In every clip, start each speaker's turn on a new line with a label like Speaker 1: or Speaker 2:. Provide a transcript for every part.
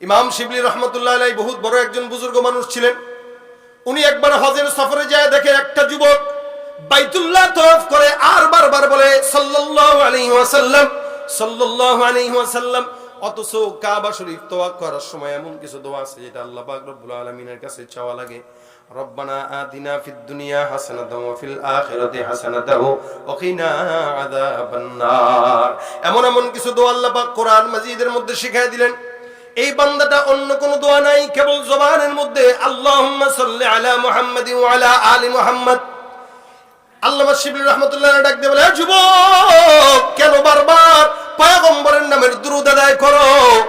Speaker 1: ইমাম শিবলি রহমতুল্লাহ বহুত বড় একজন বুজুর্গ মানুষ ছিলেন। উনি একবার হজের সফরে যায় দেখে একটা যুবক বাইতুল্লাহ তরফ করে আর বারবার বলে, সাল্লাল্লাহু আলাইহি ওয়াসাল্লাম, সাল্লাল্লাহু আলাইহি ওয়াসাল্লাম। অথচ কাবা শরীফ করার সময় এমন কিছু দোয়া আছে যেটা আল্লাহ পাক রব্বুল আলামিনের কাছে চাওয়া লাগে। রব্বানা ফিদ দুনিয়া হাসানাতাও ফিল আখিরাতি হাসানাতাও এমন এমন কিছু দোয়া আল্লাহ পাক কোরআন মাজিদের মধ্যে শিখাই দিলেন। এই বান্দাটা অন্য কোন দোয়া নাই, কেবল জবানের মধ্যে আল্লাহ আলা মুহাম্মাদি আলা আলি মুহাম্মাদ। আল্লামা শিবলি রহমতুল্লাহ ডাক দিয়ে বলে, "এ যুবক, কেন বারবার পয়গম্বরের নামের দুরুদ আদায় করো?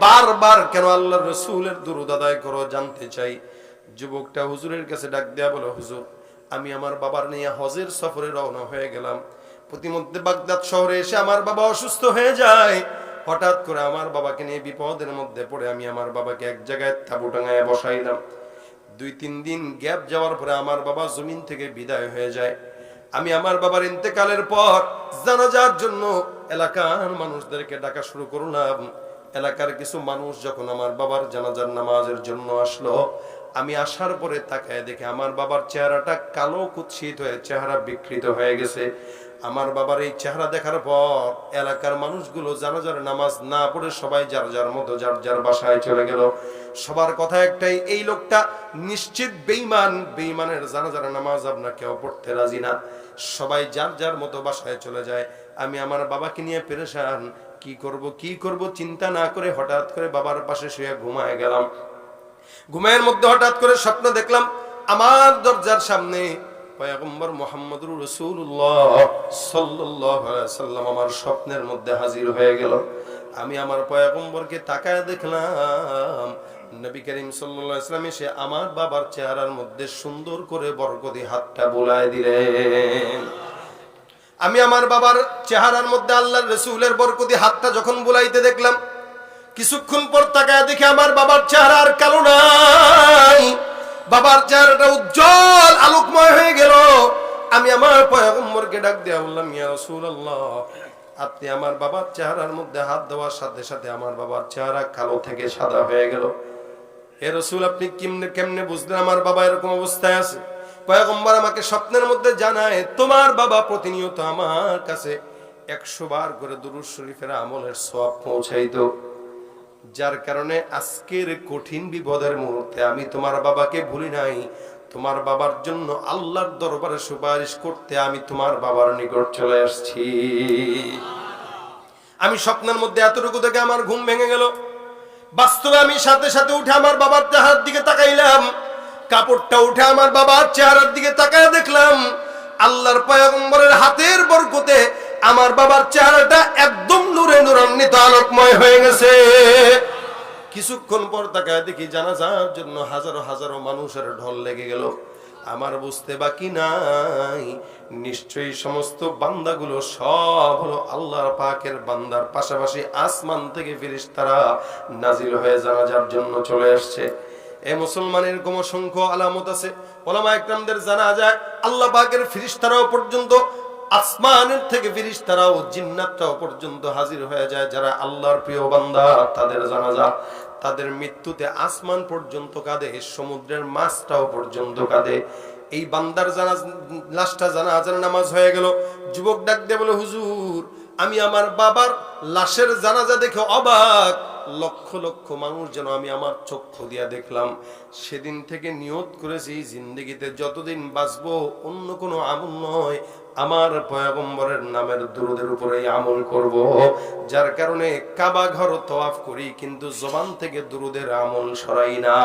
Speaker 1: বারবার কেন আল্লাহর রসুলের দুরুদ আদায় করো জানতে চাই? যুবকটা হুজুরের কাছে ডাক দেয়া বলে, হুজুর, আমি আমার বাবার নিয়ে হজের সফরে রওনা হয়ে গেলাম। প্রতিমধ্যে বাগদাদ শহরে এসে আমার বাবা অসুস্থ হয়ে যায়। হঠাৎ করে আমার বাবাকে নিয়ে বিপদের মধ্যে পড়ে আমি আমার বাবাকে এক জায়গায় তাবু টাঙায় বসাইলাম। দুই, তিন দিন গ্যাপ যাওয়ার পরে আমার বাবা জমিন থেকে বিদায় হয়ে যায়। আমি আমার বাবার ইন্তেকালের পর জানাজার জন্য এলাকার মানুষদেরকে ডাকা শুরু করলাম। এলাকার কিছু মানুষ যখন আমার বাবার জানাজার নামাজের জন্য আসলো আমি আসার পরে তাকায় দেখে আমার বাবার চেহারাটা কালো কুৎসিত হয়ে চেহারা বিকৃত হয়ে গেছে। আমার বাবার এই চেহারা দেখার পর এলাকার মানুষগুলো জানাজার নামাজ না পড়ে সবাই যার যার মতো, যার যার বাসায় চলে গেল। সবার কথা একটাই, এই লোকটা নিশ্চিত বেইমান বেইমানের যারা যারা নামাজ আপনার কেউ পড়তে রাজি না। সবাই যার যার মতো বাসায় চলে যায়। আমি আমার বাবাকে নিয়ে পেরেশান। কি করব কি করব, চিন্তা না করে হঠাৎ করে বাবার পাশে শুয়ে ঘুমায় গেলাম। ঘুমের মধ্যে হঠাৎ করে স্বপ্ন দেখলাম, আমার দরজার সামনে পয়গম্বর মোহাম্মদুর রসুল্লাহ সাল্লাম আমার স্বপ্নের মধ্যে হাজির হয়ে গেল। আমি আমার পয়গম্বরকে তাকায় দেখলাম, নবী করিম আমার বাবার চেহারার মধ্যে সুন্দর করে বরকতি হাতটা বোলায় দিলেন। আমি আমার বাবার চেহারার মধ্যে আল্লাহর রসুলের বরকতি হাতটা যখন বুলাইতে দেখলাম, কিছুক্ষণ পর তাকায় দেখে আমার বাবার চেহারা আর কালো বাবার চেহারাটা উজ্জ্বল, আলোকময় হয়ে গেল। আমি আমার পয়গম্বরকে ডাক দিয়া বললাম, ইয়া আপনি আমার বাবার চেহারার মধ্যে হাত দেওয়ার সাথে সাথে আমার বাবার চেহারা কালো থেকে সাদা হয়ে গেল। হে রসুল, আপনি কেমনে কেমনে বুঝলেন আমার বাবা এরকম অবস্থায় আছে? পয়গম্বর আমাকে স্বপ্নের মধ্যে জানায়, তোমার বাবা প্রতিনিয়ত আমার কাছে একশো বার করে দুরুদ শরীফের আমলের সব পৌঁছাইতো। যার কারণে আজকের কঠিন বিপদের মুহূর্তে আমি তোমার বাবাকে ভুলি নাই। তোমার বাবার জন্য আল্লাহর দরবারে সুপারিশ করতে আমি তোমার বাবার নিকট চলে আসছি। আমি স্বপ্নের মধ্যে এতটুকু থেকে আমার ঘুম ভেঙে গেল। বাস্তবে আমি সাথে সাথে উঠে আমার বাবার চেহারার দিকে তাকাইলাম। কাপড়টা উঠে আমার বাবার চেহারার দিকে তাকায় দেখলাম। আল্লাহর পয়গম্বরের হাতের বরকতে আমার বাবার চেহারাটা একদম নূরে নূরান্বিত, আলোকময় হয়ে গেছে। কিছুক্ষণ পর তাকায় দেখি জানাজার জন্য হাজারো হাজারো মানুষের ঢল লেগে গেল। আমার বুঝতে বাকি নাই। নিশ্চয়ই সমস্ত বান্দাগুলো সব হলো আল্লাহর পাকের বান্দার পাশাপাশি আসমান থেকে ফিরিস্তারা নাজিল হয়ে জানাজার জন্য চলে আসছে। এ মুসলমানের এরকম আলামত আছে। ওলামা একরামদের জানা যায় আল্লাহ পাকের ফিরিস্তারাও পর্যন্ত আসমানের থেকে ফিরিস্তারাও জিন্নাতরাও পর্যন্ত হাজির হয়ে যায়। যারা আল্লাহর প্রিয় বান্দা, তাদের জানাজা, তাদের মৃত্যুতে আসমান পর্যন্ত কাঁদে, সমুদ্রের মাছটাও পর্যন্ত কাঁদে। এই বান্দার জানা লাশটা জানাজার নামাজ হয়ে গেল। যুবক ডাক দিয়ে বলে, হুজুর, আমি আমার বাবার লাশের জানাজা দেখে অবাক। লক্ষ লক্ষ মানুষ যেন আমি আমার চক্ষু দিয়া দেখলাম। সেদিন থেকে নিয়ত করেছি, জিন্দগিতে যতদিন বাঁচবো, অন্য কোনো আমল নয়। আমার পয়গম্বরের নামের দুরুদের উপরে আমল করব। যার কারণে কাবা ঘর তওয়াফ করি, কিন্তু জবান থেকে দুরুদের আমল সরাই না।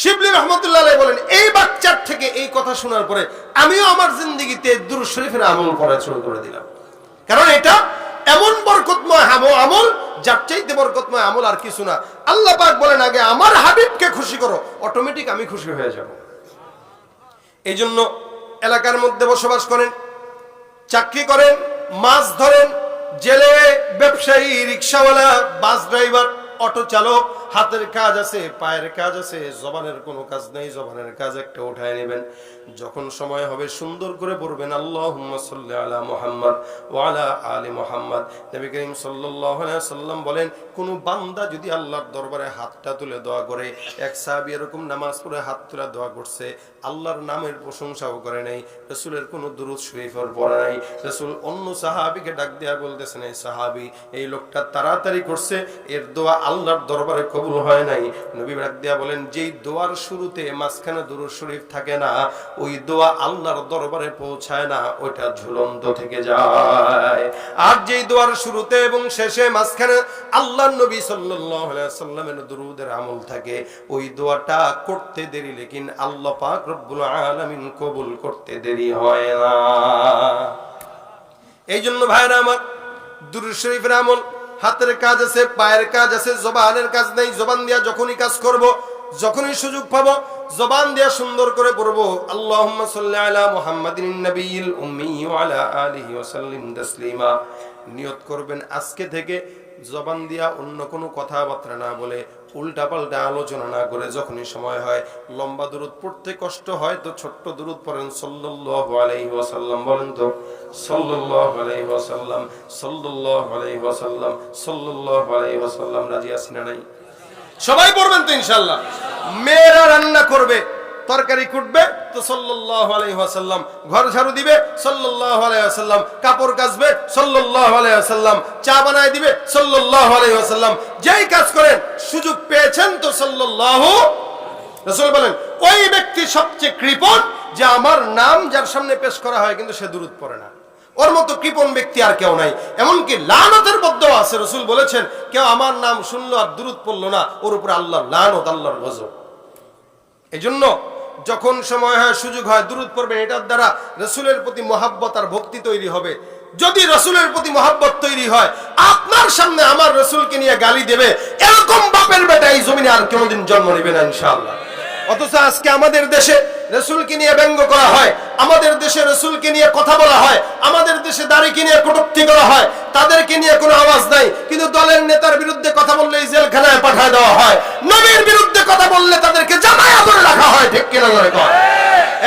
Speaker 1: শিবলি রহমতুল্লাহ বলেন, এই বাচ্চার থেকে এই কথা শোনার পরে আমিও আমার জিন্দগিতে দুরুদ শরীফের আমল করা শুরু করে দিলাম। কারণ এটা এমন বরকতময় আমল যার চাইতে বরকতময় আমল আর কিছু না। আল্লাহ পাক বলেন, আগে আমার হাবিবকে খুশি করো, অটোমেটিক আমি খুশি হয়ে যাব। এই জন্য এলাকার মধ্যে বসবাস করেন, চাকরি করেন, মাছ ধরেন, জেলে ব্যবসায়ী, রিক্সাওয়ালা, বাস ড্রাইভার, অটো চালক হাতের কাজ আছে, পায়ের কাজ আছে, জবানের কোনো কাজ নেই, জবানের কাজ একটা উঠায় নেবেন। যখন সময় হবে, সুন্দর করে পড়বেন আল্লাহ আলা মোহাম্মদ ওয়ালা আলী মোহাম্মদ। নবী করিম সাল্লাম বলেন, কোন বান্দা যদি আল্লাহর দরবারে হাতটা তুলে দোয়া করে, এক সাহাবী এরকম নামাজ পড়ে হাত তুলে দোয়া করছে, আল্লাহর নামের প্রশংসাও করে নাই, রসুলের কোনো দুরুদ শরীফের পড়ে নাই। রসুল অন্য সাহাবিকে ডাক দেয়া বলতেছেন, এই সাহাবি, এই লোকটা তাড়াতাড়ি করছে, এর দোয়া আল্লাহর দরবারে কবুল হয় নাই। নবী ডাক বলেন, যেই দোয়ার শুরুতে মাঝখানে দুরুদ শরীফ থাকে না, ওই দোয়া আল্লাহর দরবারে পৌঁছায় না, ওইটা ঝুলন্ত থেকে যায়। আর যেই দোয়ার শুরুতে এবং শেষে মাঝখানে আল্লাহ নবী সাল্লাল্লাহু সাল্লামের দুরুদের আমল থাকে, ওই দোয়াটা করতে দেরি, লেকিন আল্লাহ পাক রব্বুল আলামিন কবুল করতে দেরি হয় না। এই জন্য ভাইরা আমার দুরুদ শরীফের আমল হাতের কাজ আছে, পায়ের কাজ আছে, জবানের কাজ নেই, জবান দিয়া যখনই কাজ করব, যখনই সুযোগ পাবো, জবান দিয়া সুন্দর করে পড়ব। আল্লাহ নিয়ত করবেন আজকে থেকে জবান দিয়া অন্য কোনো কথাবার্তা না বলে উল্টা পাল্টা আলোচনা না করে যখনই সময় হয়, লম্বা দূরত পড়তে কষ্ট হয় তো ছোট্ট দূরত পড়েন সাল্লাল্লাহু আলাইহি বলেন তো, সাল্লাল্লাহু আলাইহি ওয়াসাল্লাম, সাল্লাল্লাহু আলাইহি ওয়াসাল্লাম নাই? সবাই পড়বেন তো ইনশাআল্লাহ। মেয়েরা রান্না করবে, তরকারি কুটবে সবচেয়ে যে আমার নাম যার সামনে পেশ করা হয় কিন্তু সে দুরূদ পড়ে না। ওর মতো ব্যক্তি আর কেউ নাই। এমনকি লানতের মধ্যেও আছে, রসুল বলেছেন, কেউ আমার নাম শুনলো আর দূরত পড়ল না, ওর উপর আল্লাহ লানত, আল্লাহর গজব। যখন সময় হয়, সুযোগ হয় দূরত পড়বেন এটার দ্বারা রসুলের প্রতি মহাব্বত আর ভক্তি তৈরি হবে। যদি রসুলের প্রতি মহাব্বত তৈরি হয়, আপনার সামনে আমার রসুলকে নিয়ে গালি দেবে, এরকম বাপের বেটা এই জমিনে আর কোনোদিন জন্ম নেবে না, ইনশাআল্লাহ। অথচ আজকে আমাদের দেশে রসুলকে নিয়ে ব্যঙ্গ করা হয়, আমাদের দেশে রসুলকে নিয়ে কথা বলা হয়, আমাদের দেশে দাড়িকে নিয়ে কটূক্তি করা হয়, তাদেরকে নিয়ে কোনো আওয়াজ নাই। কিন্তু দলের নেতার বিরুদ্ধে কথা বললে জেলখানায় পাঠায় দেওয়া হয়। নবীর বিরুদ্ধে কথা বললে তাদেরকে জামায় আদরে রাখা হয়, ঠিক কিনা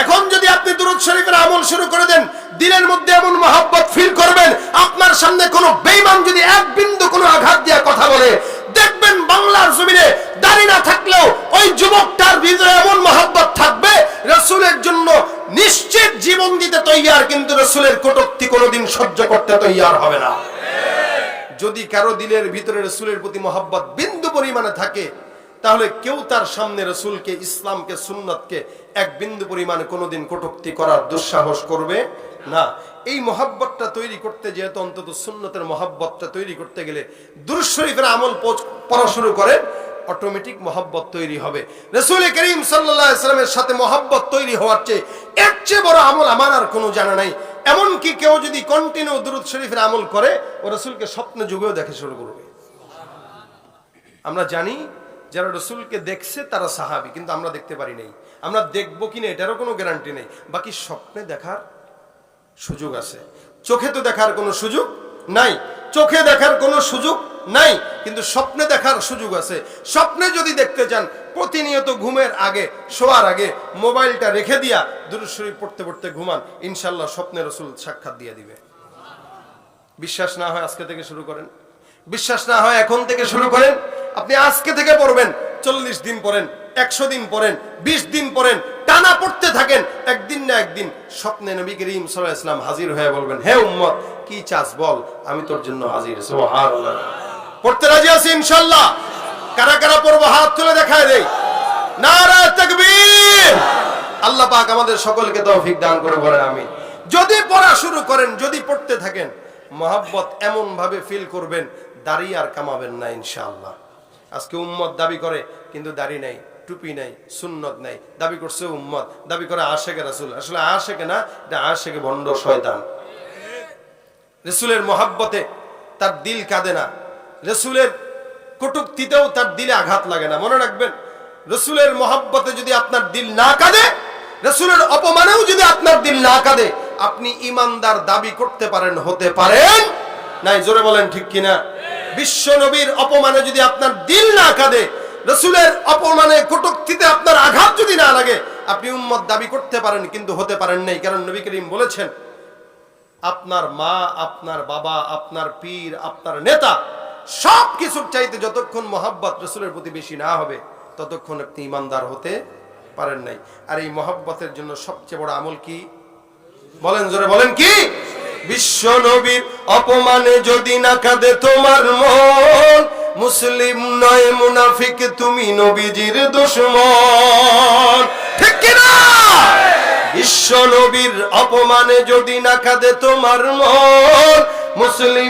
Speaker 1: এখন যদি আপনি দুরুদ শরীফের আমল শুরু করে দেন, দিলের মধ্যে এমন মহাব্বত ফিল করবেন, আপনার সামনে কোনো বেইমান যদি এক বিন্দু কোনো আঘাত দিয়া কথা বলে, দেখবেন বাংলার জমিনে দাড়ি না থাকলেও ওই যুবকটার ভিতরে এমন মহাব্বত থাকবে, রসুলের জন্য নিশ্চিত জীবন দিতে তৈয়ার, কিন্তু রসুলের কটুক্তি কোনোদিন সহ্য করতে তৈয়ার হবে না। যদি কারও দিলের ভিতরে রসুলের প্রতি মহাব্বত বিন্দু পরিমাণে থাকে, তাহলে কেউ তার সামনে রসুলকে, ইসলামকে, সুন্নতকে এক বিন্দু পরিমাণে কোনোদিন কটুক্তি করার দুঃসাহস করবে না। এই মহাব্বতটা তৈরি করতে যেহেতু অন্তত সুন্নতের মহাব্বতটা তৈরি করতে গেলে দুরুদ শরীফের আমল পড়া শুরু করে অটোমেটিক মহাব্বত তৈরি হবে। রসুল করিম সাল্লামের সাথে মহাব্বত তৈরি হওয়ার চেয়ে এর চেয়ে বড় আমল আমার আর কোনো জানা নাই। এমনকি কেউ যদি কন্টিনিউ দুরুদ শরীফের আমল করে, ও রসুলকে স্বপ্নে যুগেও দেখে শুরু করবে। আমরা জানি যারা রসুলকে দেখছে তারা সাহাবি, কিন্তু আমরা দেখতে পারি নাই। আমরা দেখব কিনা এটারও কোনো গ্যারান্টি নেই। বাকি স্বপ্নে দেখার সুযোগ আছে। চোখে তো দেখার কোনো সুযোগ নাই। চোখে দেখার কোনো সুযোগ নাই, কিন্তু স্বপ্নে দেখার সুযোগ আছে। স্বপ্নে যদি দেখতে চান, প্রতিনিয়ত ঘুমের আগে, শোয়ার আগে, মোবাইলটা রেখে দিয়া দুরুদ শরীফ পড়তে পড়তে ঘুমান ইনশাল্লাহ স্বপ্নে রসুল সাক্ষাৎ দিয়ে দিবে। বিশ্বাস না হয় আজকে থেকে শুরু করেন? বিশ্বাস না হয় এখন থেকে শুরু করেন? আপনি আজকে থেকে পড়বেন, চল্লিশ দিন পড়েন, একশো দিন পড়েন, বিশ দিন পড়েন, টানা পড়তে থাকেন, একদিন না একদিন স্বপ্নে নবী করিম সাল্লাল্লাহু আলাইহি সাল্লাম হাজির হয়ে বলবেন, হে উম্মত, কি চাস বল? আমি তোর জন্য হাজির, সুবহানাল্লাহ। পড়তে রাজি আছি ইনশাআল্লাহ কারা কারা পড়ব হাত তুলে দেখায় দেই। নারা, তাকবীর। আল্লাহ পাক আমাদের সকলকে তৌফিক দান করে আমি যদি পড়া শুরু করেন, যদি পড়তে থাকেন, মহাব্বত এমন ভাবে ফিল করবেন আর কামাবেন না আজকে উম্মত দাবি করে, কিন্তু দাড়ি নাই, টুপি নাই, সুন্নত নাই। দাবি করছে উম্মত, দাবি করে আশেকে রাসুল। আসলে আশেকে না, এটা আশেকে ভণ্ড শয়তান। রসুলের মহাব্বতে তার দিল কাঁদে না। রসুলের কটুক্তিতেও তার দিলে আঘাত লাগে না, মনে রাখবেন। রসুলের মহাব্বতে যদি আপনার দিল না কাঁদে, রসুলের অপমানেও যদি আপনার দিল না কাঁদে, আপনি ইমানদার দাবি করতে পারেন, হতে পারেন। নাই, জোরে বলেন ঠিক কিনা? বিশ্ব নবীর অপমানে যদি আপনার দিল না কাঁদে, রসুলের অপমানে, কটুক্তিতে আপনার আঘাত যদি না লাগে, আপনি উম্মত দাবি করতে পারেন, কিন্তু হতে পারেন নাই। কারণ নবী করিম বলেছেন, আপনার মা, আপনার বাবা, আপনার পীর, আপনার নেতা সব কিছুর চাইতে যতক্ষণ মোহাব্বত রসুলের প্রতি বেশি না হবে, ততক্ষণ আপনি ইমানদার হতে পারেন নাই। আর এই মহাব্বতের জন্য সবচেয়ে বড় আমল কি? বলেন, জোরে বলেন কি? বিশ্ব নবীর অপমানে যদি না কাঁদে তোমার মন, মুসলিম নয়, মুনাফিক তুমি নবীজির দুশ্মন। ঠিক কিনা? বিশ্ব নবীর অপমানে যদি না কাঁদে তোমার মন, মুসলিম